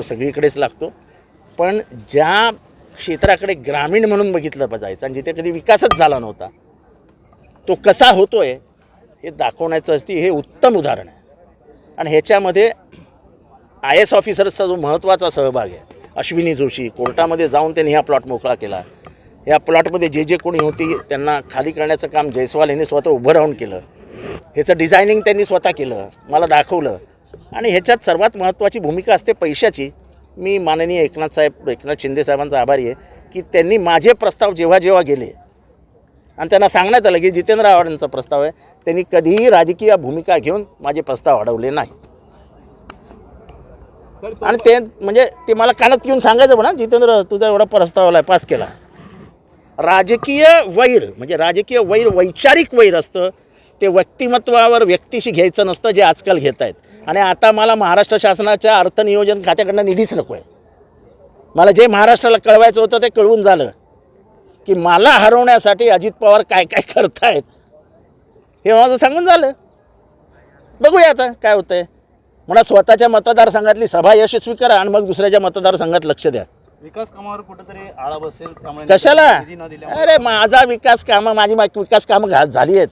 तो सगळीकडेच लागतो. पण ज्या क्षेत्राकडे ग्रामीण म्हणून बघितलं जायचं आणि जिथे कधी विकासच झाला नव्हता तो कसा होतोय हे दाखवण्याचं असते हे उत्तम उदाहरण आहे. आणि ह्याच्यामध्ये आय एस ऑफिसर्सचा जो महत्त्वाचा सहभाग आहे अश्विनी जोशी कोर्टामध्ये जाऊन त्यांनी हा प्लॉट मोकळा केला. या प्लॉटमध्ये जे जे कोणी होती त्यांना खाली करण्याचं काम जयस्वाल यांनी स्वतः उभं राहून केलं. ह्याचं डिझायनिंग त्यांनी स्वतः केलं. मला दाखवलं. आणि ह्याच्यात सर्वात महत्त्वाची भूमिका असते पैशाची. मी माननीय एकनाथ साहेब एकनाथ शिंदे साहेबांचा आभारी आहे की त्यांनी माझे प्रस्ताव जेव्हा जेव्हा गेले आणि त्यांना सांगण्यात आलं की जितेंद्र आव्हाडांचा प्रस्ताव आहे त्यांनी कधीही राजकीय भूमिका घेऊन माझे प्रस्ताव अडवले नाही. आणि ते म्हणजे ते मला कानात येऊन सांगायचं म्हणा जितेंद्र तुझा एवढा प्रस्ताव आला पास केला. राजकीय वैर म्हणजे राजकीय वैर वैचारिक वैर असतं ते व्यक्तिमत्वावर व्यक्तीशी घ्यायचं नसतं जे आजकाल घेत आहेत आणि आता मला महाराष्ट्र शासनाच्या अर्थनियोजन खात्याकडनं निधीच नको आहे. मला जे महाराष्ट्राला कळवायचं होतं ते कळवून झालं. की मला हरवण्यासाठी अजित पवार काय काय करतायत हे माझं सांगून झालं. बघूया आता काय होतंय. म्हणा स्वतःच्या मतदारसंघातली सभा यशस्वी करा आणि मग दुसऱ्याच्या मतदारसंघात लक्ष द्या. विकास कामावर कुठेतरी आळा बसेल कशाला? अरे माझा विकास कामं माझी विकास कामं घा झाली आहेत.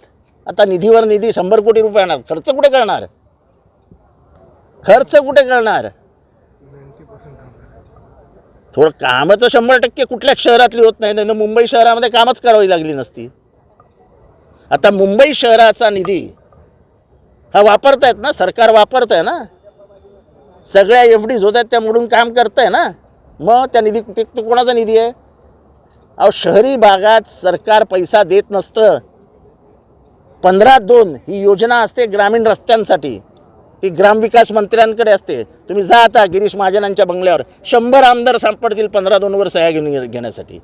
आता निधीवर निधी शंभर कोटी रुपये येणार. खर्च कुठे करणार? खर्च कुठे करणार? थोडं कामं तर शंभर टक्के कुठल्याच शहरातली होत नाही नाही मुंबई शहरामध्ये कामच करावी लागली नसती. आता मुंबई शहराचा निधी हा वापरतायत ना सरकार वापरत आहे ना? सगळ्या एफ डीज होत आहेत त्या मोडून काम करत आहे ना? मग त्या निधी ते तो कोणाचा निधी आहे? अहो शहरी भागात सरकार पैसा देत नसतं. पंधरा दोन ही योजना असते ग्रामीण रस्त्यांसाठी. ती ग्रामविकास मंत्र्यांकडे असते. तुम्ही जा आता गिरीश महाजनांच्या बंगल्यावर. शंभर आमदार सापडतील पंधरा दोनवर सह्या घेऊन घेण्यासाठी.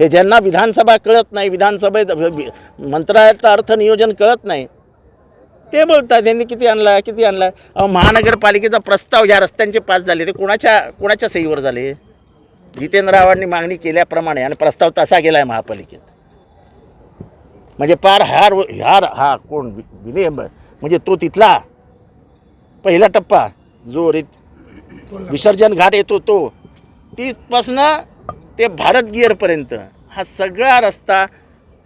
हे ज्यांना विधानसभा कळत नाही विधानसभेत मंत्रालयाचं अर्थनियोजन कळत नाही ते बोलतात यांनी किती आणला किती आणला? महानगरपालिकेचा प्रस्ताव ज्या रस्त्यांचे पास झाले ते कोणाच्या कोणाच्या सहीवर झाले? जितेंद्र आव्हाडांनी मागणी केल्याप्रमाणे आणि प्रस्ताव तसा गेला आहे महापालिकेत. म्हणजे पार हार हार हा कोण? वि- विनय म्हणजे तो तिथला पहिला टप्पा जो रे विसर्जन घाट येतो तो तिथपासनं ते भारत गिअरपर्यंत हा सगळा रस्ता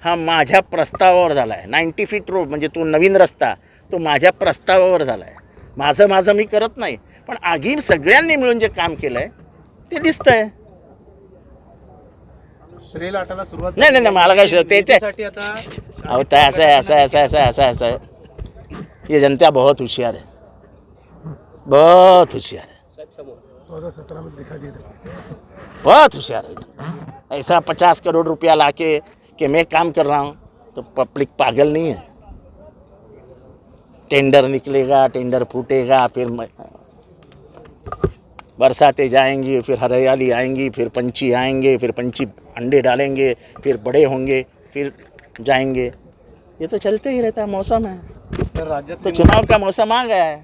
हा माझ्या प्रस्तावावर झाला आहे नाईंटी फीट रोड म्हणजे तो नवीन रस्ता तो माझ्या प्रस्तावावर झाला आहे माझं माझं मी करत नाही पण आगी सगळ्यांनी मिळून जे काम केलं आहे ते दिसतंय. श्री लाटाला सुरुवात नाही नाही नाही, मला काय शिकवत त्याचे साठी आता अहो तर ऐसा है ऐसा है, ऐसा है, ऐसा है, ऐसा है, ऐसा है ये जनता बहुत होशियार है। बहुत होशियार है। बहुत होशियार है। ऐसा पचास करोड़ रुपया लाके कि मैं काम कर रहा हूँ तो पब्लिक पागल नहीं है। टेंडर निकलेगा, टेंडर फूटेगा, फिर बरसातें जाएँगी, फिर हरियाली आएँगी, फिर पंछी आएँगे, फिर पंछी अंडे डालेंगे, फिर बड़े होंगे, फिर जाएँगे। ये तो चलते ही रहता है, मौसम है। तर राज्यात तो चुनाव का मौसम आ गया है?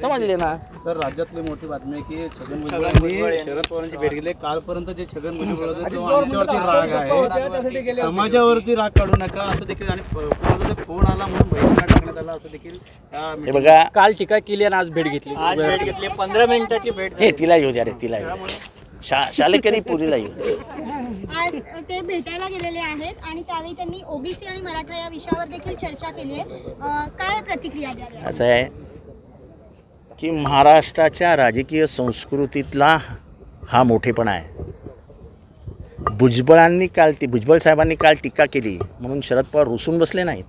समझ लेना। सर राज्यातली मोठी बातमी आहे की छगन भुजबळांनी शरद पवारांची भेट घेतली. कालपर्यंत जे छगन भुजबळ होते तो आमच्यावरती राग आहे. समाजावरती राग काढू नका असं देखील. आणि कोणाचा तरी फोन आला म्हणून बहिष्कार टाकण्यात आला असं देखील या हे बघा. काल टीका केली आणि आज भेट घेतली. आज भेट घेतली. पंधरा मिनिटाची भेट हे तिला येऊ द्या रे तिला येऊ द्या. शा शालेकरी पुरीला येऊ द्या. आज ते भेटायला गेलेले आहेत आणि त्यावेळी त्यांनी ओबीसी आणि मराठा या विषयावर देखील चर्चा केली आहे. काय प्रतिक्रिया असं आहे की महाराष्ट्राच्या राजकीय संस्कृतीतला हा मोठेपणा आहे. भुजबळांनी काल ती भुजबळ साहेबांनी काल टीका केली म्हणून शरद पवार रुसून बसले नाहीत.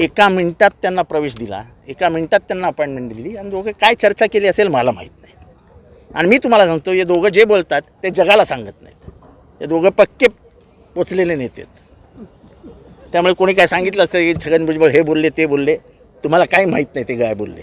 एका मिनिटात त्यांना प्रवेश दिला एका मिनिटात त्यांना अपॉइंटमेंट दिली आणि दोघे काय चर्चा केली असेल मला माहीत आणि मी तुम्हाला सांगतो हे दोघं जे बोलतात ते जगाला सांगत नाहीत. हे दोघं पक्के पोचलेले नेते आहेत त्यामुळे कोणी काय सांगितलं असतं की छगन भुजबळ हे बोलले ते बोलले. तुम्हाला काही माहीत नाही ते काय बोलले.